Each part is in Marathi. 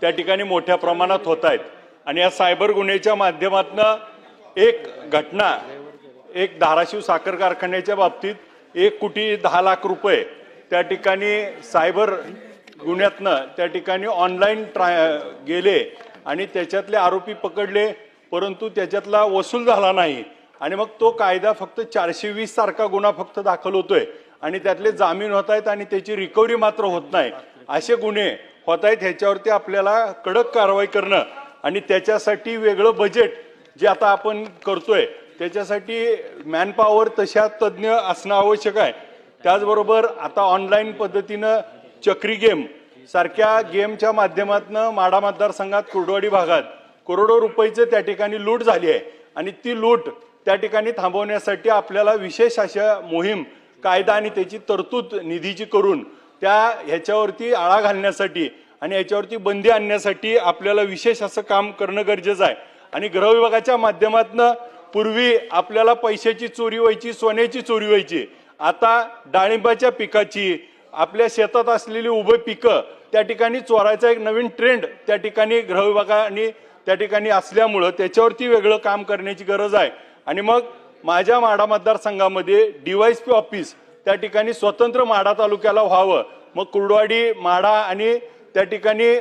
त्या ठिकाणी मोठ्या प्रमाणात होत आहेत आणि या सायबर गुन्ह्याच्या माध्यमातनं एक घटना एक धाराशिव साखर कारखान्याच्या बाबतीत एक कोटी दहा लाख रुपये त्या ठिकाणी सायबर गुन्ह्यातनं त्या ठिकाणी ऑनलाईन ट्राय गेले आणि त्याच्यातले आरोपी पकडले परंतु त्याच्यातला वसूल झाला नाही. आणि मग तो कायदा फक्त चारशे वीस सारखा गुन्हा फक्त दाखल होतोय. आणि त्यातले जामीन होत आहेत आणि त्याची रिकव्हरी मात्र होत नाही. असे गुन्हे होत आहेत ह्याच्यावरती आपल्याला कडक कारवाई करणं आणि त्याच्यासाठी वेगळं बजेट जे आता आपण करतोय त्याच्यासाठी मॅनपॉवर तशा तज्ज्ञ असणं आवश्यक आहे. त्याचबरोबर आता ऑनलाईन पद्धतीनं चक्री गेम सारख्या गेमच्या माध्यमातून माडा मतदारसंघात कुर्डवाडी भागात करोडो रुपयेचं त्या ठिकाणी लूट झाली आहे. आणि ती लूट त्या ठिकाणी थांबवण्यासाठी आपल्याला विशेष अशा मोहीम कायदा आणि त्याची तरतूद निधीची करून त्या ह्याच्यावरती आळा घालण्यासाठी आणि याच्यावरती बंदी आणण्यासाठी आपल्याला विशेष असं काम करणं गरजेचं आहे. आणि गृह विभागाच्या माध्यमातनं पूर्वी आपल्याला पैशाची चोरी व्हायची सोन्याची चोरी व्हायची. आता डाळिंबाच्या पिकाची आपल्या शेतात असलेली उभे पिकं त्या ठिकाणी चोरायचा एक नवीन ट्रेंड त्या ठिकाणी गृह विभागाने त्या ठिकाणी असल्यामुळं त्याच्यावरती वेगळं काम करण्याची गरज आहे. आणि मग माझ्या माडा मतदारसंघामध्ये डीवायस पी ऑफिस त्या ठिकाणी स्वतंत्र माढा तालुक्याला व्हावं. मग कुर्डवाडी माढा आणि त्या ठिकाणी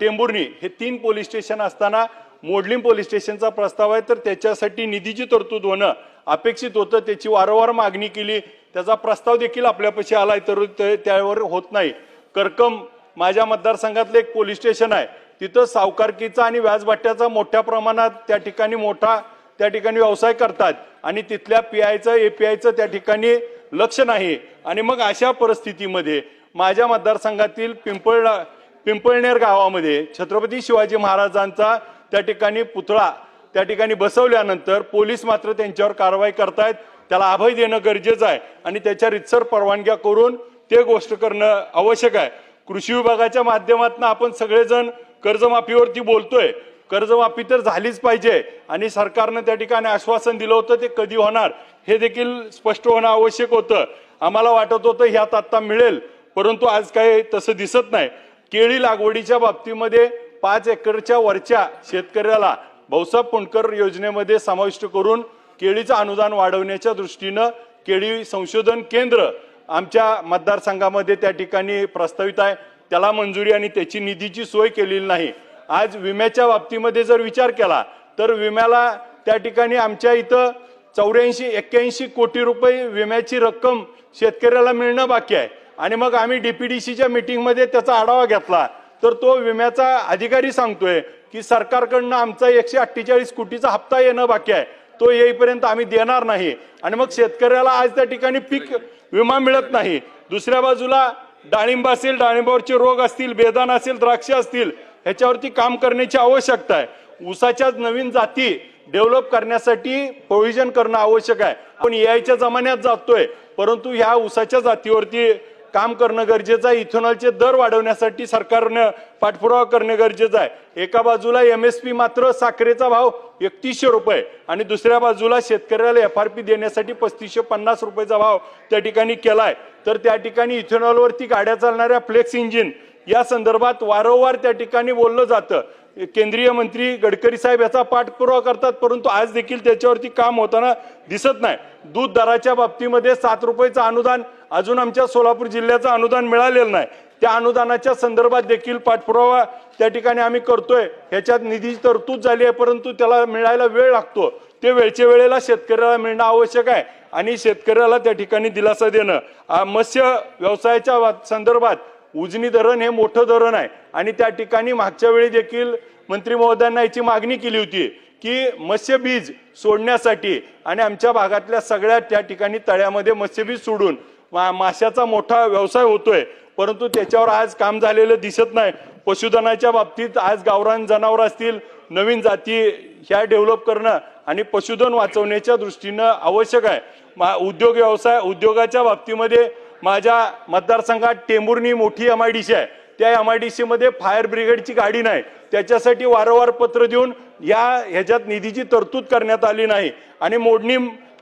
टेंभुर्णी हे तीन पोलीस स्टेशन असताना मोडलिम पोलीस स्टेशनचा प्रस्ताव आहे. तर त्याच्यासाठी निधीची तरतूद होणं अपेक्षित होतं. त्याची वारंवार मागणी केली. त्याचा प्रस्ताव देखील आपल्यापाशी आलाय तर ते- त्यावर होत नाही. करकम माझ्या मतदारसंघातलं एक पोलीस स्टेशन आहे. तिथं सावकारकीचा आणि व्याजभट्ट्याचा मोठ्या प्रमाणात त्या ठिकाणी मोठा त्या ठिकाणी व्यवसाय करतात. आणि तिथल्या पी आयचं ए पी आयचं त्या ठिकाणी लक्ष नाही. आणि मग अशा परिस्थितीमध्ये माझ्या मतदारसंघातील पिंपळडा पिंपळनेर गावामध्ये छत्रपती शिवाजी महाराजांचा त्या ठिकाणी पुतळा त्या ठिकाणी बसवल्यानंतर पोलीस मात्र त्यांच्यावर कारवाई करतायत. त्याला अभय देणं गरजेचं आहे. आणि त्याच्या रितसर परवानग्या करून ते गोष्ट करणं आवश्यक आहे. कृषी विभागाच्या माध्यमातून आपण सगळेजण कर्जमाफीवरती बोलतोय. कर्जमाफी तर झालीच पाहिजे आणि सरकारनं त्या ठिकाणी आश्वासन दिलं होतं ते कधी होणार? हे देखील स्पष्ट होणं आवश्यक होतं. आम्हाला वाटत होतं ह्यात आत्ता मिळेल परंतु आज काही तसं दिसत नाही. केळी लागवडीच्या बाबतीमध्ये पाच एकरच्या वरच्या शेतकऱ्याला भाऊसाहेब पुणकर योजनेमध्ये समाविष्ट करून केळीचं अनुदान वाढवण्याच्या दृष्टीनं केळी संशोधन केंद्र आमच्या मतदारसंघामध्ये त्या ठिकाणी प्रस्तावित आहे. त्याला मंजुरी आणि त्याची निधीची सोय केलेली नाही. आज विम्याच्या बाबतीमध्ये जर विचार केला तर विम्याला त्या ठिकाणी आमच्या इथं चौऱ्याऐंशी एक्क्याऐंशी कोटी रुपये विम्याची रक्कम शेतकऱ्याला मिळणं बाकी आहे. आणि मग आम्ही डीपीडीसीच्या मिटिंगमध्ये त्याचा आढावा घेतला. तर तो विम्याचा अधिकारी सांगतोय की सरकारकडनं आमचा एकशे अठ्ठेचाळीस कोटीचा हप्ता येणं बाकी आहे. तो येईपर्यंत आम्ही देणार नाही. आणि मग शेतकऱ्याला आज त्या ठिकाणी पीक विमा मिळत नाही. दुसऱ्या बाजूला डाळिंब असेल डाळिंबावरचे रोग असतील बेदान असेल द्राक्ष असतील ह्याच्यावरती काम करण्याची आवश्यकता आहे. ऊसाच्या नवीन जाती डेव्हलप करण्यासाठी प्रोव्हिजन करणं आवश्यक आहे. आपण एआयच्या जमान्यात जातोय परंतु ह्या ऊसाच्या जातीवरती काम करणं गरजेचं आहे. इथेनॉलचे दर वाढवण्यासाठी सरकारनं पाठपुरावा करणं गरजेचं आहे. एका बाजूला एम एस पी मात्र साखरेचा भाव एकतीसशे रुपये आणि दुसऱ्या बाजूला शेतकऱ्याला एफ आर पी देण्यासाठी पस्तीसशे पन्नास रुपयेचा भाव त्या ठिकाणी केला आहे तर त्या ठिकाणी इथेनॉलवरती गाड्या चालणाऱ्या फ्लेक्स इंजिन या संदर्भात वारंवार त्या ठिकाणी बोललं जातं. केंद्रीय मंत्री गडकरी साहेब याचा पाठपुरावा करतात परंतु आज देखील त्याच्यावरती काम होताना दिसत नाही. दूध दराच्या बाबतीमध्ये सात रुपयेचं अनुदान अजून आमच्या सोलापूर जिल्ह्याचं अनुदान मिळालेलं नाही. त्या अनुदानाच्या संदर्भात देखील पाठपुरावा त्या ठिकाणी आम्ही करतोय. ह्याच्यात निधीची तरतूद झाली आहे परंतु त्याला मिळायला वेळ लागतो. ते वेळच्या वेळेला शेतकऱ्याला मिळणं आवश्यक आहे आणि शेतकऱ्याला त्या ठिकाणी दिलासा देणं. मत्स्य व्यवसायाच्या वा- संदर्भात उजनी धरण हे मोठं धरण आहे. आणि त्या ठिकाणी मागच्या वेळी देखील मंत्री महोदयांना याची मागणी केली होती की मत्स्यबीज सोडण्यासाठी आणि आमच्या भागातल्या सगळ्या त्या ठिकाणी तळ्यामध्ये मत्स्यबीज सोडून मा- माशाचा मोठा व्यवसाय होतोय. परंतु त्याच्यावर आज काम झालेलं दिसत नाही. पशुधनाच्या बाबतीत आज गावरान जनावर असतील नवीन जाती ह्या डेव्हलप करणं आणि पशुधन वाचवण्याच्या दृष्टीनं आवश्यक आहे. मा- उद्योग व्यवसाय उद्योगाच्या बाबतीमध्ये माझ्या मतदारसंघात टेंभुर्णी मोठी एम आय डी सी आहे. त्या एम आय डी सीमध्ये फायर ब्रिगेडची गाडी नाही. त्याच्यासाठी वारंवार पत्र देऊन या ह्याच्यात निधीची तरतूद करण्यात आली नाही. आणि मोडणी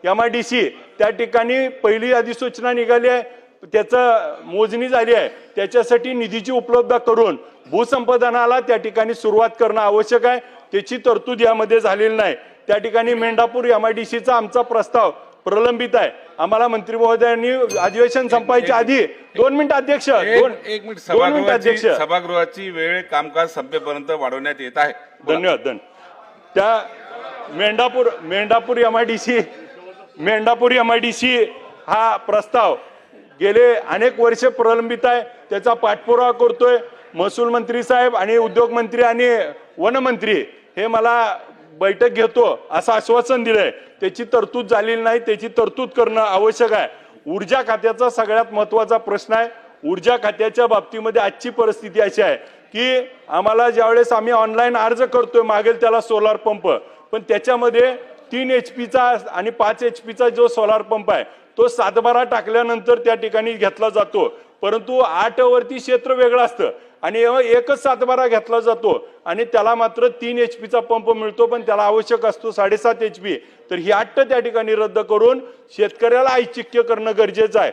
एम आय डी सी त्या ठिकाणी पहिली अधिसूचना निघाली आहे. त्याचं मोजणी झाली आहे. त्याच्यासाठी निधीची उपलब्ध करून भूसंपादनाला त्या ठिकाणी सुरुवात करणं आवश्यक आहे. त्याची तरतूद यामध्ये झालेली नाही. त्या ठिकाणी मेंढापूर एम आय डी सीचा आमचा प्रस्ताव प्रलंबित आहे. आम्हाला मंत्री महोदयांनी अधिवेशन संपायच्या आधी दोन मिनिट अध्यक्ष दोन एक मिनिट दोन मिनिट सभागृहाची अध्यक्ष. सभागृहाची वेळ कामकाज संपेपर्यंत वाढवण्यात येत आहे. धन्यवाद धन्यवाद त्या Mendhapur Mendhapur M I D C Mendhapur M I D C हा प्रस्ताव गेले अनेक वर्ष प्रलंबित आहे. त्याचा पाठपुरावा करतोय. महसूल मंत्री साहेब आणि उद्योग मंत्री आणि वनमंत्री हे मला बैठक घेतो असं आश्वासन दिलंय. त्याची तरतूद झालेली नाही त्याची तरतूद करणं आवश्यक आहे. ऊर्जा खात्याचा सगळ्यात महत्त्वाचा प्रश्न आहे. ऊर्जा खात्याच्या बाबतीमध्ये आजची परिस्थिती अशी आहे की आम्हाला ज्यावेळेस आम्ही ऑनलाईन अर्ज करतोय मागेल त्याला सोलार पंप. पण त्याच्यामध्ये तीन एच पीचा आणि पाच एच पीचा जो सोलार पंप आहे तो सातबारा टाकल्यानंतर त्या ठिकाणी घेतला जातो. परंतु आठवरती क्षेत्र वेगळं असतं. आणि एकच सातबारा घेतला जातो. आणि त्याला मात्र तीन एच पीचा पंप मिळतो पण त्याला आवश्यक असतो साडेसात एच पी तर ही अट्ट त्या ठिकाणी रद्द करून शेतकऱ्याला ऐच्छिक्य करणं गरजेचं आहे.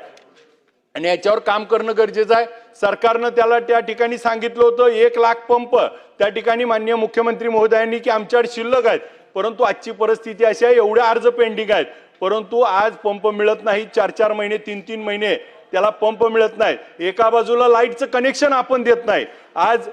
आणि याच्यावर काम करणं गरजेचं आहे. सरकारनं त्याला त्या ठिकाणी सांगितलं होतं एक लाख पंप. त्या ठिकाणी माननीय मुख्यमंत्री महोदयांनी की आमच्याकडे शिल्लक आहेत. परंतु आजची परिस्थिती अशी आहे एवढे अर्ज पेंडिंग आहेत. परंतु आज पंप मिळत नाही चार चार महिने तीन तीन महिने त्याला पंप मिळत नाही. एका बाजूला लाईटचं कनेक्शन आपण देत नाही. आज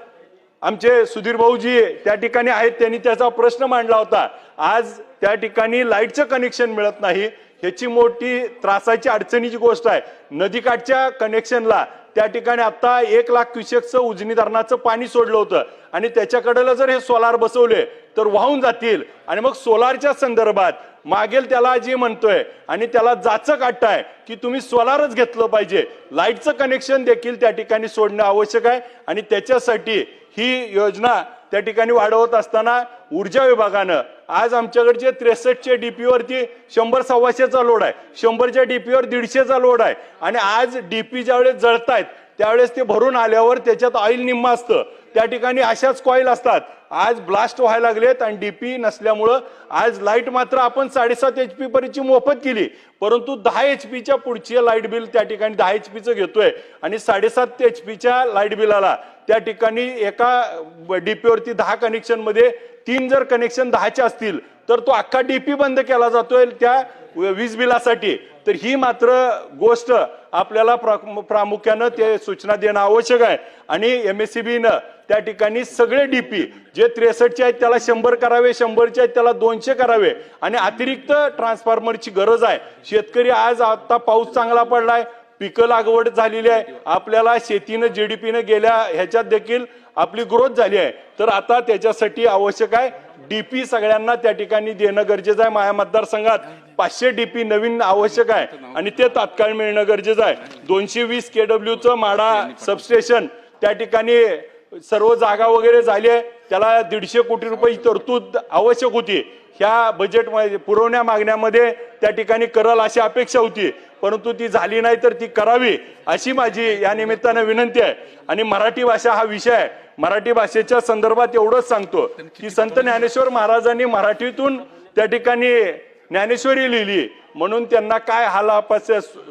आमचे सुधीर भाऊजी त्या ठिकाणी आहेत त्यांनी त्याचा प्रश्न मांडला होता. आज त्या ठिकाणी लाईटचं कनेक्शन मिळत नाही. ह्याची मोठी त्रासाची अडचणीची गोष्ट आहे. नदीकाठच्या कनेक्शनला त्या ठिकाणी आता एक लाख क्युसेकचं उजनी धरणाचं पाणी सोडलं होतं. आणि त्याच्याकडलं जर हे सोलार बसवले तर वाहून जातील. आणि मग सोलारच्या संदर्भात मागेल त्याला जे म्हणतोय आणि त्याला जाचं काढताय की तुम्ही सोलारच घेतलं पाहिजे. लाईटचं कनेक्शन देखील त्या ठिकाणी सोडणं आवश्यक आहे. आणि त्याच्यासाठी ही योजना त्या ठिकाणी वाढवत असताना ऊर्जा विभागानं आज आमच्याकडचे त्रेसष्टचे डीपी वरती शंभर सव्वाशेचा लोड आहे. शंभरच्या डीपीवर दीडशेचा लोड आहे. आणि आज डीपी ज्यावेळेस जळतायत त्यावेळेस ते भरून आल्यावर त्याच्यात ऑइल निम्मा असतं. त्या ठिकाणी अशाच कॉईल असतात. आज ब्लास्ट व्हायला लागलेत आणि डीपी नसल्यामुळं आज लाइट मात्र आपण साडेसात एच पी पर्यंतची मोफत केली. परंतु दहा एच पीच्या पुढची लाइट बिल त्या ठिकाणी दहा एच पीचं घेतोय. आणि साडेसात एच पीच्या लाइट बिलाला त्या ठिकाणी एका डी पीवरती दहा कनेक्शनमध्ये तीन जर कनेक्शन दहाचे असतील तर तो अख्खा डीपी बंद केला जातोय त्या वीज बिलासाठी. तर ही मात्र गोष्ट आपल्याला प्रा- प्रामुख्यानं ते सूचना देणं आवश्यक आहे. आणि एम एस सी बीनं त्या ठिकाणी सगळे डीपी जे त्रेसष्टचे आहेत त्याला शंभर करावे शंभरचे आहेत त्याला दोनशे करावे. आणि अतिरिक्त ट्रान्सफॉर्मरची गरज आहे. शेतकरी आज आता पाऊस चांगला पडलाय पिकं लागवड झालेली आहे. आपल्याला शेतीनं जी डी पीनं गेल्या ह्याच्यात देखील आपली ग्रोथ झाली आहे. तर आता त्याच्यासाठी आवश्यक आहे डीपी सगळ्यांना त्या ठिकाणी देणं गरजेचं आहे. माझ्या मतदारसंघात पाचशे डीपी नवीन आवश्यक आहे. आणि ते तात्काळ मिळणं गरजेचं आहे. दोनशे वीस के डब्ल्यूचं माडा सबस्टेशन त्या ठिकाणी सर्व जागा वगैरे झाली आहे. त्याला दीडशे कोटी रुपयाची तरतूद आवश्यक होती. ह्या बजेट पुरवण्या मागण्यामध्ये त्या ठिकाणी करल अशी अपेक्षा होती. परंतु ती झाली नाही तर ती करावी अशी माझी या निमित्तानं विनंती आहे. आणि मराठी भाषा हा विषय आहे. मराठी भाषेच्या संदर्भात एवढंच सांगतो की संत ज्ञानेश्वर महाराजांनी मराठीतून त्या ठिकाणी ज्ञानेश्वरी लिहिली. म्हणून त्यांना काय हालापास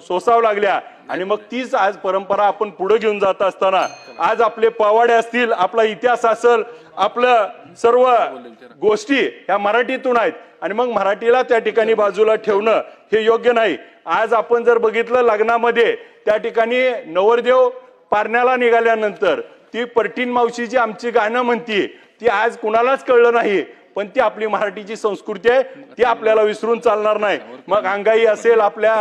सोसावं लागल्या. आणि मग तीच आज परंपरा आपण पुढे घेऊन जात असताना आज आपले पवाडे असतील आपला इतिहास असेल आपलं सर्व गोष्टी ह्या मराठीतून आहेत. आणि मग मराठीला त्या ठिकाणी बाजूला ठेवणं हे योग्य नाही. आज आपण जर बघितलं लग्नामध्ये त्या ठिकाणी नवरदेव पारण्याला निघाल्यानंतर ती पटिन मावशी जी आमची गाणं म्हणती ती आज कुणालाच कळलं नाही. पण ती आपली मराठीची संस्कृती आहे ती आपल्याला विसरून चालणार नाही. मग अंगाई असेल आपल्या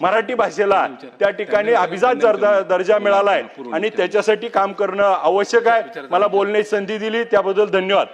मराठी भाषेला त्या ठिकाणी अभिजात दर्जा दर्जा मिळालाय आणि त्याच्यासाठी काम करणं आवश्यक आहे. मला बोलण्याची संधी दिली त्याबद्दल धन्यवाद.